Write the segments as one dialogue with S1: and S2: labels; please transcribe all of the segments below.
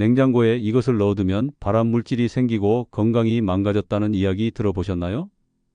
S1: 냉장고에 이것을 넣어두면 발암 물질이 생기고 건강이 망가졌다는 이야기 들어보셨나요?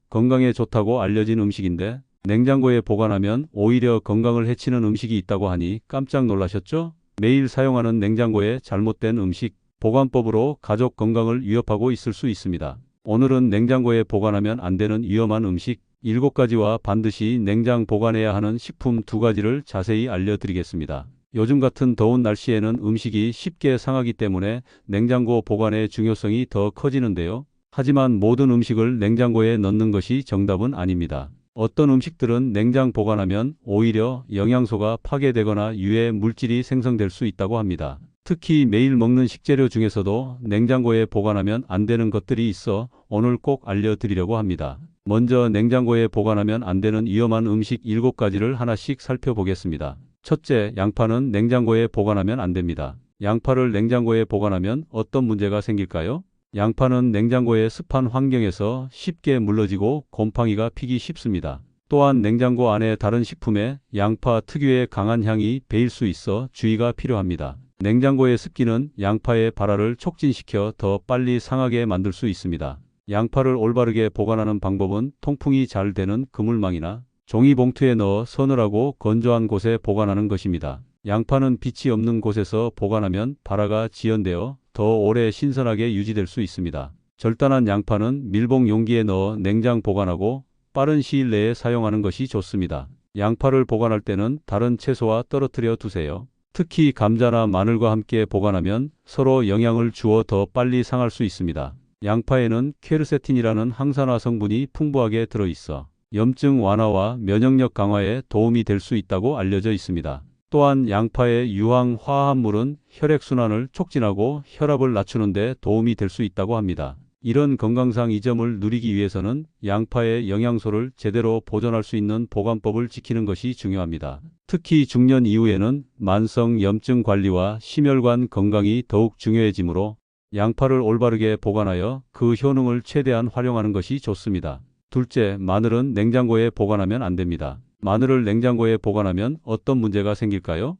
S1: 건강에 좋다고 알려진 음식인데 냉장고에 보관하면 오히려 건강을 해치는 음식이 있다고 하니 깜짝 놀라셨죠? 매일 사용하는 냉장고에 잘못된 음식, 보관법으로 가족 건강을 위협하고 있을 수 있습니다. 오늘은 냉장고에 보관하면 안 되는 위험한 음식 7가지와 반드시 냉장 보관해야 하는 식품 2가지를 자세히 알려드리겠습니다. 요즘 같은 더운 날씨에는 음식이 쉽게 상하기 때문에 냉장고 보관의 중요성이 더 커지는데요. 하지만 모든 음식을 냉장고에 넣는 것이 정답은 아닙니다. 어떤 음식들은 냉장 보관하면 오히려 영양소가 파괴되거나 유해 물질이 생성될 수 있다고 합니다. 특히 매일 먹는 식재료 중에서도 냉장고에 보관하면 안 되는 것들이 있어 오늘 꼭 알려드리려고 합니다. 먼저 냉장고에 보관하면 안 되는 위험한 음식 7가지를 하나씩 살펴보겠습니다. 첫째, 양파는 냉장고에 보관하면 안 됩니다. 양파를 냉장고에 보관하면 어떤 문제가 생길까요? 양파는 냉장고의 습한 환경에서 쉽게 물러지고 곰팡이가 피기 쉽습니다. 또한 냉장고 안에 다른 식품에 양파 특유의 강한 향이 배일 수 있어 주의가 필요합니다. 냉장고의 습기는 양파의 발화를 촉진시켜 더 빨리 상하게 만들 수 있습니다. 양파를 올바르게 보관하는 방법은 통풍이 잘 되는 그물망이나 종이 봉투에 넣어 서늘하고 건조한 곳에 보관하는 것입니다. 양파는 빛이 없는 곳에서 보관하면 발화가 지연되어 더 오래 신선하게 유지될 수 있습니다. 절단한 양파는 밀봉 용기에 넣어 냉장 보관하고 빠른 시일 내에 사용하는 것이 좋습니다. 양파를 보관할 때는 다른 채소와 떨어뜨려 두세요. 특히 감자나 마늘과 함께 보관하면 서로 영향을 주어 더 빨리 상할 수 있습니다. 양파에는 케르세틴이라는 항산화 성분이 풍부하게 들어있어 염증 완화와 면역력 강화에 도움이 될 수 있다고 알려져 있습니다. 또한 양파의 유황 화합물은 혈액순환을 촉진하고 혈압을 낮추는 데 도움이 될 수 있다고 합니다. 이런 건강상 이점을 누리기 위해서는 양파의 영양소를 제대로 보존할 수 있는 보관법을 지키는 것이 중요합니다. 특히 중년 이후에는 만성 염증 관리와 심혈관 건강이 더욱 중요해지므로 양파를 올바르게 보관하여 그 효능을 최대한 활용하는 것이 좋습니다. 둘째, 마늘은 냉장고에 보관하면 안 됩니다. 마늘을 냉장고에 보관하면 어떤 문제가 생길까요?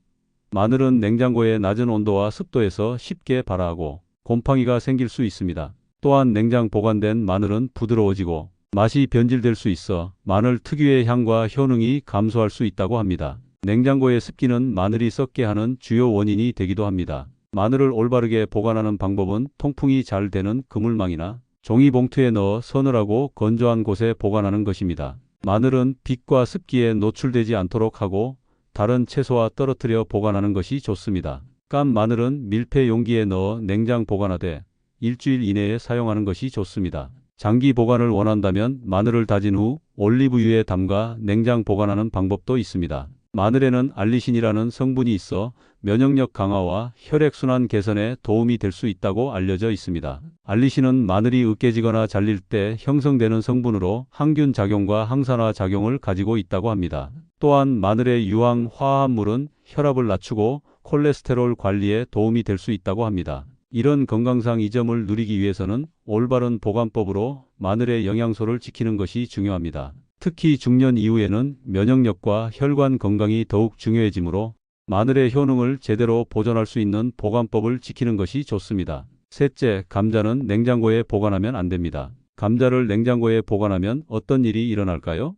S1: 마늘은 냉장고의 낮은 온도와 습도에서 쉽게 발화하고 곰팡이가 생길 수 있습니다. 또한 냉장 보관된 마늘은 부드러워지고 맛이 변질될 수 있어 마늘 특유의 향과 효능이 감소할 수 있다고 합니다. 냉장고의 습기는 마늘이 썩게 하는 주요 원인이 되기도 합니다. 마늘을 올바르게 보관하는 방법은 통풍이 잘 되는 그물망이나 종이 봉투에 넣어 서늘하고 건조한 곳에 보관하는 것입니다. 마늘은 빛과 습기에 노출되지 않도록 하고 다른 채소와 떨어뜨려 보관하는 것이 좋습니다. 깐 마늘은 밀폐 용기에 넣어 냉장 보관하되 일주일 이내에 사용하는 것이 좋습니다. 장기 보관을 원한다면 마늘을 다진 후 올리브유에 담가 냉장 보관하는 방법도 있습니다. 마늘에는 알리신이라는 성분이 있어 면역력 강화와 혈액순환 개선에 도움이 될 수 있다고 알려져 있습니다. 알리신은 마늘이 으깨지거나 잘릴 때 형성되는 성분으로 항균 작용과 항산화 작용을 가지고 있다고 합니다. 또한 마늘의 유황 화합물은 혈압을 낮추고 콜레스테롤 관리에 도움이 될 수 있다고 합니다. 이런 건강상 이점을 누리기 위해서는 올바른 보관법으로 마늘의 영양소를 지키는 것이 중요합니다. 특히 중년 이후에는 면역력과 혈관 건강이 더욱 중요해지므로 마늘의 효능을 제대로 보존할 수 있는 보관법을 지키는 것이 좋습니다. 셋째, 감자는 냉장고에 보관하면 안 됩니다. 감자를 냉장고에 보관하면 어떤 일이 일어날까요?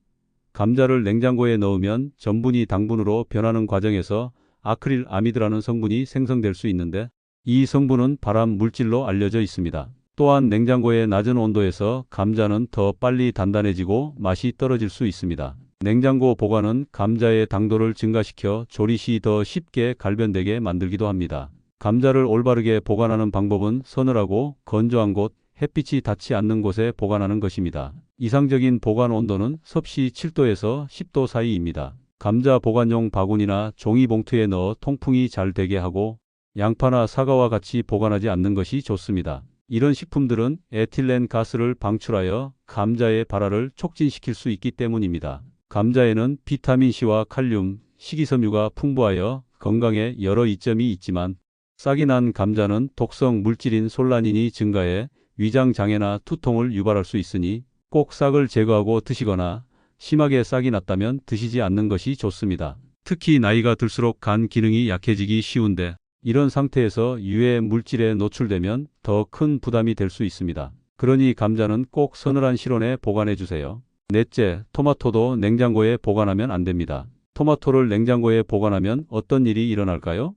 S1: 감자를 냉장고에 넣으면 전분이 당분으로 변하는 과정에서 아크릴 아미드라는 성분이 생성될 수 있는데 이 성분은 발암 물질로 알려져 있습니다. 또한 냉장고의 낮은 온도에서 감자는 더 빨리 단단해지고 맛이 떨어질 수 있습니다. 냉장고 보관은 감자의 당도를 증가시켜 조리 시 더 쉽게 갈변되게 만들기도 합니다. 감자를 올바르게 보관하는 방법은 서늘하고 건조한 곳, 햇빛이 닿지 않는 곳에 보관하는 것입니다. 이상적인 보관 온도는 섭씨 7도에서 10도 사이입니다. 감자 보관용 바구니나 종이 봉투에 넣어 통풍이 잘 되게 하고 양파나 사과와 같이 보관하지 않는 것이 좋습니다. 이런 식품들은 에틸렌 가스를 방출하여 감자의 발화를 촉진시킬 수 있기 때문입니다. 감자에는 비타민C와 칼륨, 식이섬유가 풍부하여 건강에 여러 이점이 있지만 싹이 난 감자는 독성 물질인 솔라닌이 증가해 위장 장애나 투통을 유발할 수 있으니 꼭 싹을 제거하고 드시거나 심하게 싹이 났다면 드시지 않는 것이 좋습니다. 특히 나이가 들수록 간 기능이 약해지기 쉬운데 이런 상태에서 유해 물질에 노출되면 더 큰 부담이 될 수 있습니다. 그러니 감자는 꼭 서늘한 실온에 보관해 주세요. 넷째, 토마토도 냉장고에 보관하면 안 됩니다. 토마토를 냉장고에 보관하면 어떤 일이 일어날까요?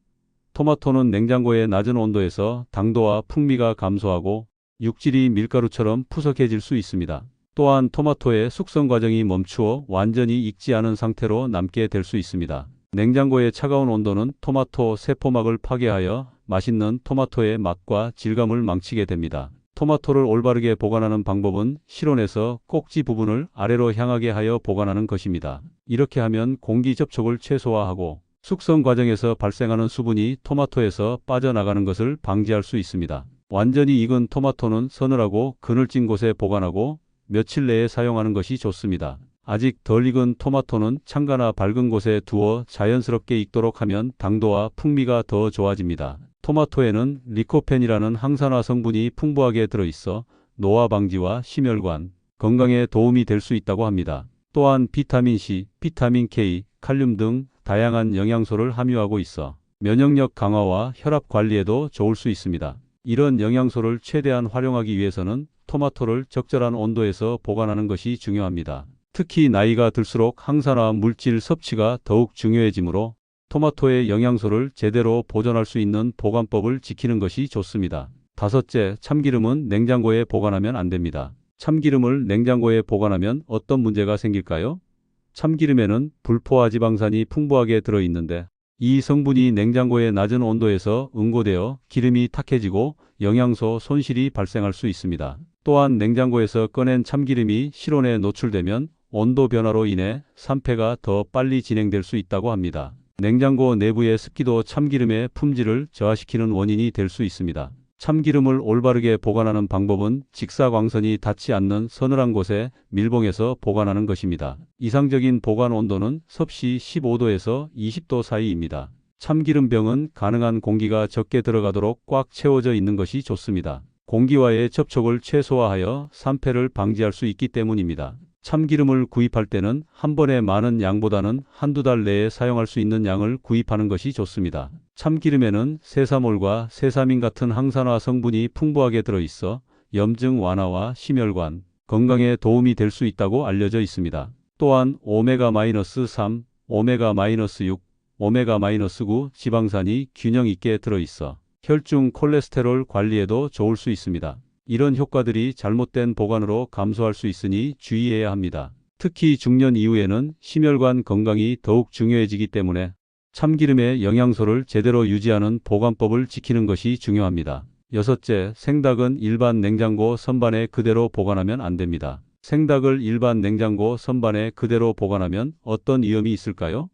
S1: 토마토는 냉장고의 낮은 온도에서 당도와 풍미가 감소하고 육질이 밀가루처럼 푸석해질 수 있습니다. 또한 토마토의 숙성 과정이 멈추어 완전히 익지 않은 상태로 남게 될 수 있습니다. 냉장고의 차가운 온도는 토마토 세포막을 파괴하여 맛있는 토마토의 맛과 질감을 망치게 됩니다. 토마토를 올바르게 보관하는 방법은 실온에서 꼭지 부분을 아래로 향하게 하여 보관하는 것입니다. 이렇게 하면 공기 접촉을 최소화하고 숙성 과정에서 발생하는 수분이 토마토에서 빠져나가는 것을 방지할 수 있습니다. 완전히 익은 토마토는 서늘하고 그늘진 곳에 보관하고 며칠 내에 사용하는 것이 좋습니다. 아직 덜 익은 토마토는 창가나 밝은 곳에 두어 자연스럽게 익도록 하면 당도와 풍미가 더 좋아집니다. 토마토에는 리코펜이라는 항산화 성분이 풍부하게 들어있어 노화 방지와 심혈관, 건강에 도움이 될 수 있다고 합니다. 또한 비타민 C, 비타민 K, 칼륨 등 다양한 영양소를 함유하고 있어 면역력 강화와 혈압 관리에도 좋을 수 있습니다. 이런 영양소를 최대한 활용하기 위해서는 토마토를 적절한 온도에서 보관하는 것이 중요합니다. 특히 나이가 들수록 항산화 물질 섭취가 더욱 중요해지므로 토마토의 영양소를 제대로 보존할 수 있는 보관법을 지키는 것이 좋습니다. 다섯째, 참기름은 냉장고에 보관하면 안 됩니다. 참기름을 냉장고에 보관하면 어떤 문제가 생길까요? 참기름에는 불포화 지방산이 풍부하게 들어있는데 이 성분이 냉장고의 낮은 온도에서 응고되어 기름이 탁해지고 영양소 손실이 발생할 수 있습니다. 또한 냉장고에서 꺼낸 참기름이 실온에 노출되면 온도 변화로 인해 산패가 더 빨리 진행될 수 있다고 합니다. 냉장고 내부의 습기도 참기름의 품질을 저하시키는 원인이 될 수 있습니다. 참기름을 올바르게 보관하는 방법은 직사광선이 닿지 않는 서늘한 곳에 밀봉해서 보관하는 것입니다. 이상적인 보관 온도는 섭씨 15도에서 20도 사이입니다. 참기름병은 가능한 공기가 적게 들어가도록 꽉 채워져 있는 것이 좋습니다. 공기와의 접촉을 최소화하여 산패를 방지할 수 있기 때문입니다. 참기름을 구입할 때는 한 번에 많은 양보다는 한두 달 내에 사용할 수 있는 양을 구입하는 것이 좋습니다. 참기름에는 세사몰과 세사민 같은 항산화 성분이 풍부하게 들어있어 염증 완화와 심혈관, 건강에 도움이 될 수 있다고 알려져 있습니다. 또한 오메가-3, 오메가-6, 오메가-9 지방산이 균형 있게 들어있어 혈중 콜레스테롤 관리에도 좋을 수 있습니다. 이런 효과들이 잘못된 보관으로 감소할 수 있으니 주의해야 합니다. 특히 중년 이후에는 심혈관 건강이 더욱 중요해지기 때문에 참기름의 영양소를 제대로 유지하는 보관법을 지키는 것이 중요합니다. 여섯째, 생닭은 일반 냉장고 선반에 그대로 보관하면 안 됩니다. 생닭을 일반 냉장고 선반에 그대로 보관하면 어떤 위험이 있을까요?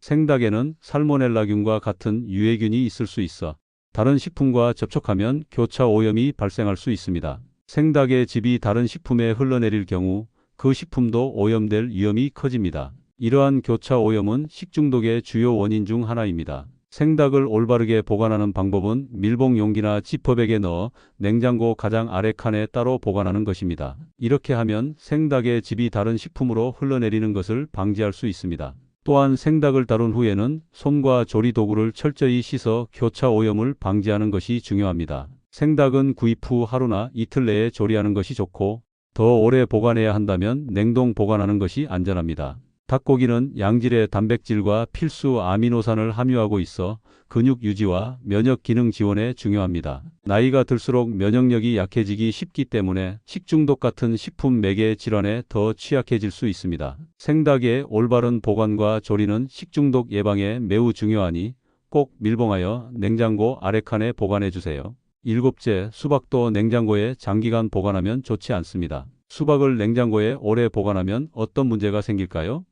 S1: 생닭에는 살모넬라균과 같은 유해균이 있을 수 있어 다른 식품과 접촉하면 교차 오염이 발생할 수 있습니다. 생닭의 즙이 다른 식품에 흘러내릴 경우 그 식품도 오염될 위험이 커집니다. 이러한 교차 오염은 식중독의 주요 원인 중 하나입니다. 생닭을 올바르게 보관하는 방법은 밀봉 용기나 지퍼백에 넣어 냉장고 가장 아래 칸에 따로 보관하는 것입니다. 이렇게 하면 생닭의 즙이 다른 식품으로 흘러내리는 것을 방지할 수 있습니다. 또한 생닭을 다룬 후에는 손과 조리 도구를 철저히 씻어 교차 오염을 방지하는 것이 중요합니다. 생닭은 구입 후 하루나 이틀 내에 조리하는 것이 좋고 더 오래 보관해야 한다면 냉동 보관하는 것이 안전합니다. 닭고기는 양질의 단백질과 필수 아미노산을 함유하고 있어 근육 유지와 면역 기능 지원에 중요합니다. 나이가 들수록 면역력이 약해지기 쉽기 때문에 식중독 같은 식품 매개 질환에 더 취약해질 수 있습니다. 생닭의 올바른 보관과 조리는 식중독 예방에 매우 중요하니 꼭 밀봉하여 냉장고 아래 칸에 보관해 주세요. 일곱째, 수박도 냉장고에 장기간 보관하면 좋지 않습니다. 수박을 냉장고에 오래 보관하면 어떤 문제가 생길까요?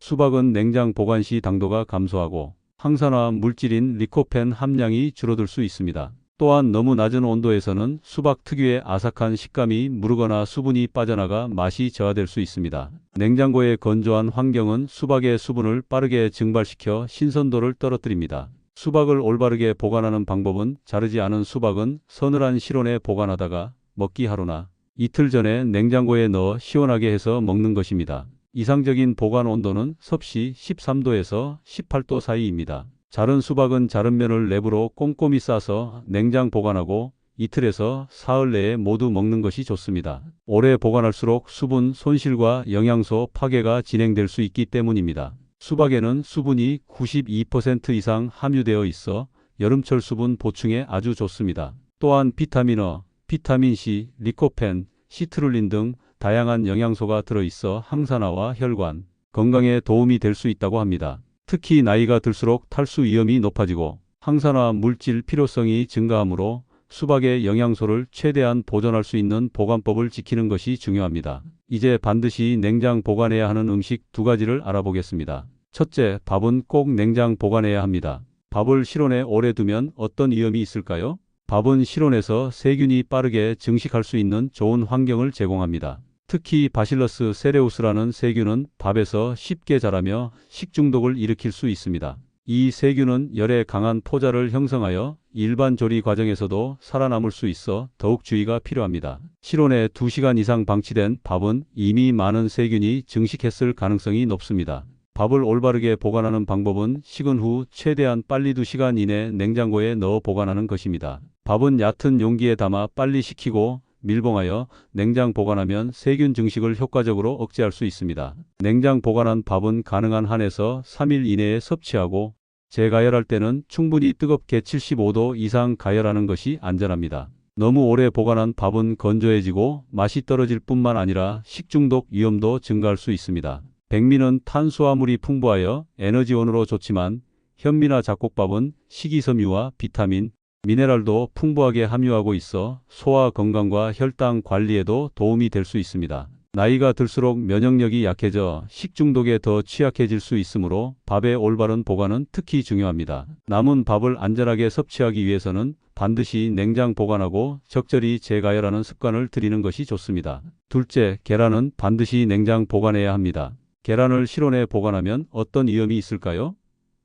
S1: 수박은 냉장 보관 시 당도가 감소하고 항산화 물질인 리코펜 함량이 줄어들 수 있습니다. 또한 너무 낮은 온도에서는 수박 특유의 아삭한 식감이 무르거나 수분이 빠져나가 맛이 저하될 수 있습니다. 냉장고의 건조한 환경은 수박의 수분을 빠르게 증발시켜 신선도를 떨어뜨립니다. 수박을 올바르게 보관하는 방법은 자르지 않은 수박은 서늘한 실온에 보관하다가 먹기 하루나 이틀 전에 냉장고에 넣어 시원하게 해서 먹는 것입니다. 이상적인 보관 온도는 섭씨 13도에서 18도 사이입니다. 자른 수박은 자른 면을 랩으로 꼼꼼히 싸서 냉장 보관하고 이틀에서 사흘 내에 모두 먹는 것이 좋습니다. 오래 보관할수록 수분 손실과 영양소 파괴가 진행될 수 있기 때문입니다. 수박에는 수분이 92% 이상 함유되어 있어 여름철 수분 보충에 아주 좋습니다. 또한 비타민어, 비타민C, 리코펜, 시트룰린 등 다양한 영양소가 들어있어 항산화와 혈관, 건강에 도움이 될 수 있다고 합니다. 특히 나이가 들수록 탈수 위험이 높아지고 항산화 물질 필요성이 증가하므로 수박의 영양소를 최대한 보존할 수 있는 보관법을 지키는 것이 중요합니다. 이제 반드시 냉장 보관해야 하는 음식 두 가지를 알아보겠습니다. 첫째, 밥은 꼭 냉장 보관해야 합니다. 밥을 실온에 오래 두면 어떤 위험이 있을까요? 밥은 실온에서 세균이 빠르게 증식할 수 있는 좋은 환경을 제공합니다. 특히 바실러스 세레우스라는 세균은 밥에서 쉽게 자라며 식중독을 일으킬 수 있습니다. 이 세균은 열에 강한 포자를 형성하여 일반 조리 과정에서도 살아남을 수 있어 더욱 주의가 필요합니다. 실온에 2시간 이상 방치된 밥은 이미 많은 세균이 증식했을 가능성이 높습니다. 밥을 올바르게 보관하는 방법은 식은 후 최대한 빨리 2시간 이내 냉장고에 넣어 보관하는 것입니다. 밥은 얕은 용기에 담아 빨리 식히고 밀봉하여 냉장 보관하면 세균 증식을 효과적으로 억제할 수 있습니다. 냉장 보관한 밥은 가능한 한에서 3일 이내에 섭취하고 재가열할 때는 충분히 뜨겁게 75도 이상 가열하는 것이 안전합니다. 너무 오래 보관한 밥은 건조해지고 맛이 떨어질 뿐만 아니라 식중독 위험도 증가할 수 있습니다. 백미는 탄수화물이 풍부하여 에너지원으로 좋지만 현미나 잡곡밥은 식이섬유와 비타민, 미네랄도 풍부하게 함유하고 있어 소화 건강과 혈당 관리에도 도움이 될 수 있습니다. 나이가 들수록 면역력이 약해져 식중독에 더 취약해질 수 있으므로 밥의 올바른 보관은 특히 중요합니다. 남은 밥을 안전하게 섭취하기 위해서는 반드시 냉장 보관하고 적절히 재가열하는 습관을 들이는 것이 좋습니다. 둘째, 계란은 반드시 냉장 보관해야 합니다. 계란을 실온에 보관하면 어떤 위험이 있을까요?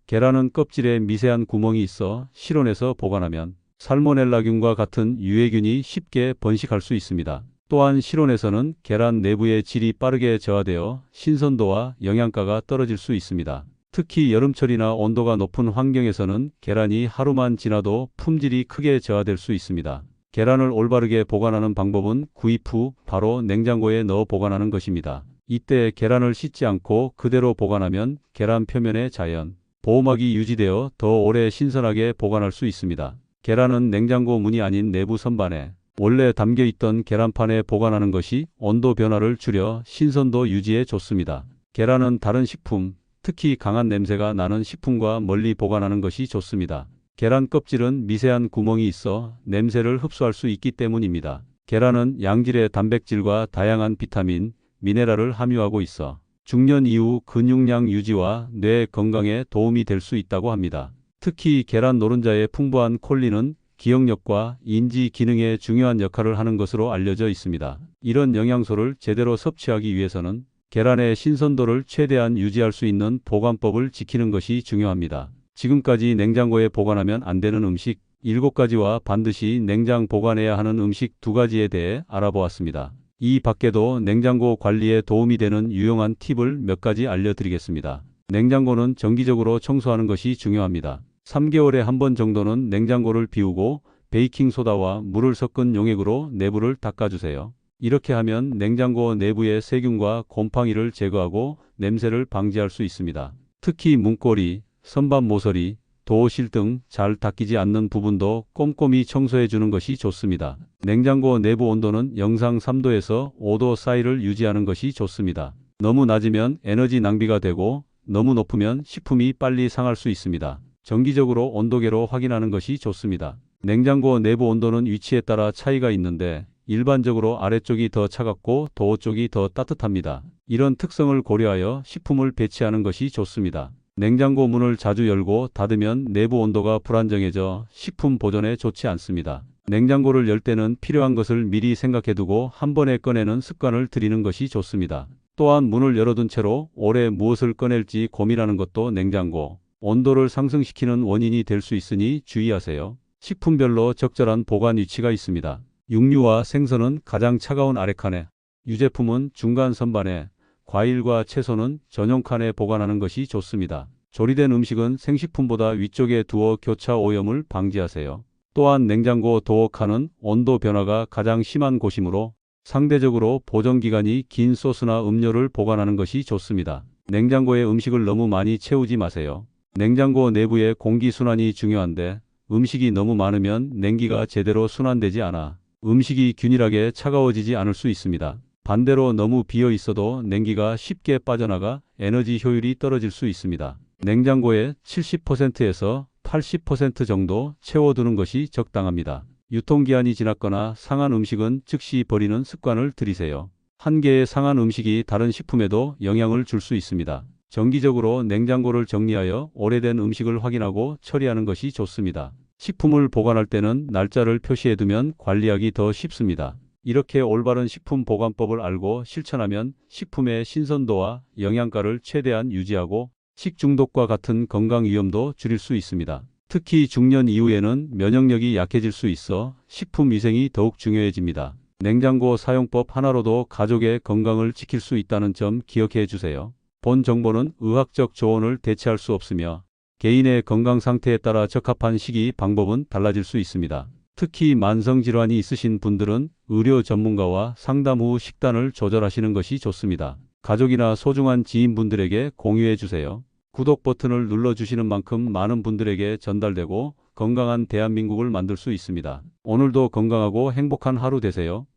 S1: 계란은 껍질에 미세한 구멍이 있어 실온에서 보관하면 살모넬라균과 같은 유해균이 쉽게 번식할 수 있습니다. 또한 실온에서는 계란 내부의 질이 빠르게 저하되어 신선도와 영양가가 떨어질 수 있습니다. 특히 여름철이나 온도가 높은 환경에서는 계란이 하루만 지나도 품질이 크게 저하될 수 있습니다. 계란을 올바르게 보관하는 방법은 구입 후 바로 냉장고에 넣어 보관하는 것입니다. 이때 계란을 씻지 않고 그대로 보관하면 계란 표면의 자연, 보호막이 유지되어 더 오래 신선하게 보관할 수 있습니다. 계란은 냉장고 문이 아닌 내부 선반에 원래 담겨 있던 계란판에 보관하는 것이 온도 변화를 줄여 신선도 유지에 좋습니다. 계란은 다른 식품, 특히 강한 냄새가 나는 식품과 멀리 보관하는 것이 좋습니다. 계란 껍질은 미세한 구멍이 있어 냄새를 흡수할 수 있기 때문입니다. 계란은 양질의 단백질과 다양한 비타민, 미네랄을 함유하고 있어 중년 이후 근육량 유지와 뇌 건강에 도움이 될 수 있다고 합니다. 특히 계란 노른자의 풍부한 콜린은 기억력과 인지 기능에 중요한 역할을 하는 것으로 알려져 있습니다. 이런 영양소를 제대로 섭취하기 위해서는 계란의 신선도를 최대한 유지할 수 있는 보관법을 지키는 것이 중요합니다. 지금까지 냉장고에 보관하면 안 되는 음식 7가지와 반드시 냉장 보관해야 하는 음식 2가지에 대해 알아보았습니다. 이 밖에도 냉장고 관리에 도움이 되는 유용한 팁을 몇 가지 알려드리겠습니다. 냉장고는 정기적으로 청소하는 것이 중요합니다. 3개월에 한 번 정도는 냉장고를 비우고 베이킹소다와 물을 섞은 용액으로 내부를 닦아주세요. 이렇게 하면 냉장고 내부의 세균과 곰팡이를 제거하고 냄새를 방지할 수 있습니다. 특히 문고리, 선반 모서리, 도어실 등 잘 닦이지 않는 부분도 꼼꼼히 청소해 주는 것이 좋습니다. 냉장고 내부 온도는 영상 3도에서 5도 사이를 유지하는 것이 좋습니다. 너무 낮으면 에너지 낭비가 되고 너무 높으면 식품이 빨리 상할 수 있습니다. 정기적으로 온도계로 확인하는 것이 좋습니다. 냉장고 내부 온도는 위치에 따라 차이가 있는데 일반적으로 아래쪽이 더 차갑고 도어 쪽이 더 따뜻합니다. 이런 특성을 고려하여 식품을 배치하는 것이 좋습니다. 냉장고 문을 자주 열고 닫으면 내부 온도가 불안정해져 식품 보존에 좋지 않습니다. 냉장고를 열 때는 필요한 것을 미리 생각해두고 한 번에 꺼내는 습관을 들이는 것이 좋습니다. 또한 문을 열어둔 채로 오래 무엇을 꺼낼지 고민하는 것도 냉장고, 온도를 상승시키는 원인이 될 수 있으니 주의하세요. 식품별로 적절한 보관 위치가 있습니다. 육류와 생선은 가장 차가운 아래칸에, 유제품은 중간 선반에, 과일과 채소는 전용 칸에 보관하는 것이 좋습니다. 조리된 음식은 생식품보다 위쪽에 두어 교차 오염을 방지하세요. 또한 냉장고 도어 칸은 온도 변화가 가장 심한 곳이므로 상대적으로 보존 기간이 긴 소스나 음료를 보관하는 것이 좋습니다. 냉장고에 음식을 너무 많이 채우지 마세요. 냉장고 내부의 공기 순환이 중요한데 음식이 너무 많으면 냉기가 제대로 순환되지 않아 음식이 균일하게 차가워지지 않을 수 있습니다. 반대로 너무 비어 있어도 냉기가 쉽게 빠져나가 에너지 효율이 떨어질 수 있습니다. 냉장고에 70%에서 80% 정도 채워두는 것이 적당합니다. 유통기한이 지났거나 상한 음식은 즉시 버리는 습관을 들이세요. 한 개의 상한 음식이 다른 식품에도 영향을 줄 수 있습니다. 정기적으로 냉장고를 정리하여 오래된 음식을 확인하고 처리하는 것이 좋습니다. 식품을 보관할 때는 날짜를 표시해두면 관리하기 더 쉽습니다. 이렇게 올바른 식품 보관법을 알고 실천하면 식품의 신선도와 영양가를 최대한 유지하고 식중독과 같은 건강 위험도 줄일 수 있습니다. 특히 중년 이후에는 면역력이 약해질 수 있어 식품 위생이 더욱 중요해집니다. 냉장고 사용법 하나로도 가족의 건강을 지킬 수 있다는 점 기억해 주세요. 본 정보는 의학적 조언을 대체할 수 없으며 개인의 건강 상태에 따라 적합한 식이 방법은 달라질 수 있습니다. 특히 만성질환이 있으신 분들은 의료 전문가와 상담 후 식단을 조절하시는 것이 좋습니다. 가족이나 소중한 지인분들에게 공유해 주세요. 구독 버튼을 눌러주시는 만큼 많은 분들에게 전달되고 건강한 대한민국을 만들 수 있습니다. 오늘도 건강하고 행복한 하루 되세요.